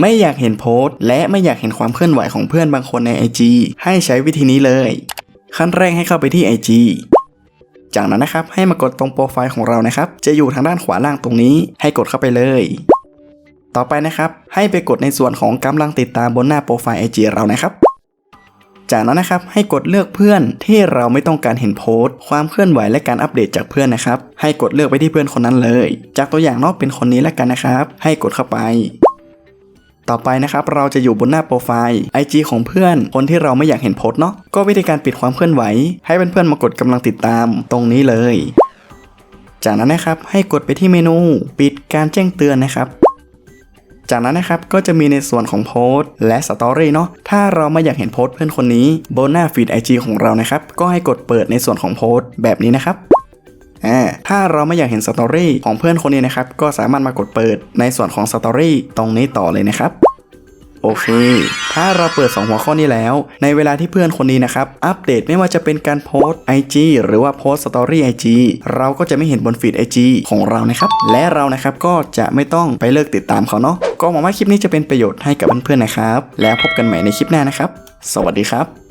ไม่อยากเห็นโพสต์ และไม่อยากเห็นความเคลื่อนไหวของเพื่อนบางคนใน IG ให้ใช้วิธีนี้เลย ขั้นแรกให้เข้าไปที่ IG จากนั้นนะครับให้มากดตรงโปรไฟล์ของเรานะครับ จะอยู่ทางด้านขวาล่างตรงนี้ ให้กดเข้าไปเลย ต่อไปนะครับ ให้ไปกดในส่วนของกำลังติดตามบนหน้าโปรไฟล์ IG เรานะครับ จากนั้นนะครับให้กดเลือกเพื่อนที่เราไม่ต้องการเห็นโพสต์ ความเคลื่อนไหวและการอัปเดตจากเพื่อนนะครับ ให้กดเลือกไปที่เพื่อนคนนั้นเลย จากตัวอย่างนอกเป็นคนนี้แล้วกันนะครับ ให้กดเข้าไป ต่อไปนะครับเราจะอยู่บนหน้าโปรไฟล์ IG ของเพื่อน คนที่เราไม่อยากเห็นโพสเนาะก็วิธีการปิดความเคลื่อนไหว ให้เพื่อนๆมากดกำลังติดตามตรงนี้เลย จากนั้นนะครับให้กดไปที่เมนู ปิดการแจ้งเตือนนะครับ จากนั้นนะครับก็จะมีในส่วนของโพสต์และสตอรี่เนาะถ้าเราไม่อยากเห็นโพสต์เพื่อนคนนี้บนหน้าฟีด IG ของเรานะครับก็ให้กดเปิดในส่วนของโพสต์แบบนี้นะครับ อ่าถ้าเราไม่อยากเห็นสตอรี่ของเพื่อนคนนี้นะครับ ก็สามารถมากดเปิดในส่วนของสตอรี่ตรงนี้ต่อเลยนะครับโอเค ถ้าเราเปิด 2 หัวข้อนี้แล้ว ในเวลาที่เพื่อนคนนี้นะครับ อัปเดตไม่ว่าจะเป็นการโพสต์ IG หรือว่าโพสต์สตอรี่ IG เราก็จะไม่เห็นบนฟีด IG ของเรานะครับ และเรานะครับก็จะไม่ต้องไปเลิกติดตามเขาเนาะ ก็หวังว่าคลิปนี้จะเป็นประโยชน์ให้กับเพื่อนๆนะครับ แล้วพบกันใหม่ในคลิปหน้านะครับ สวัสดีครับ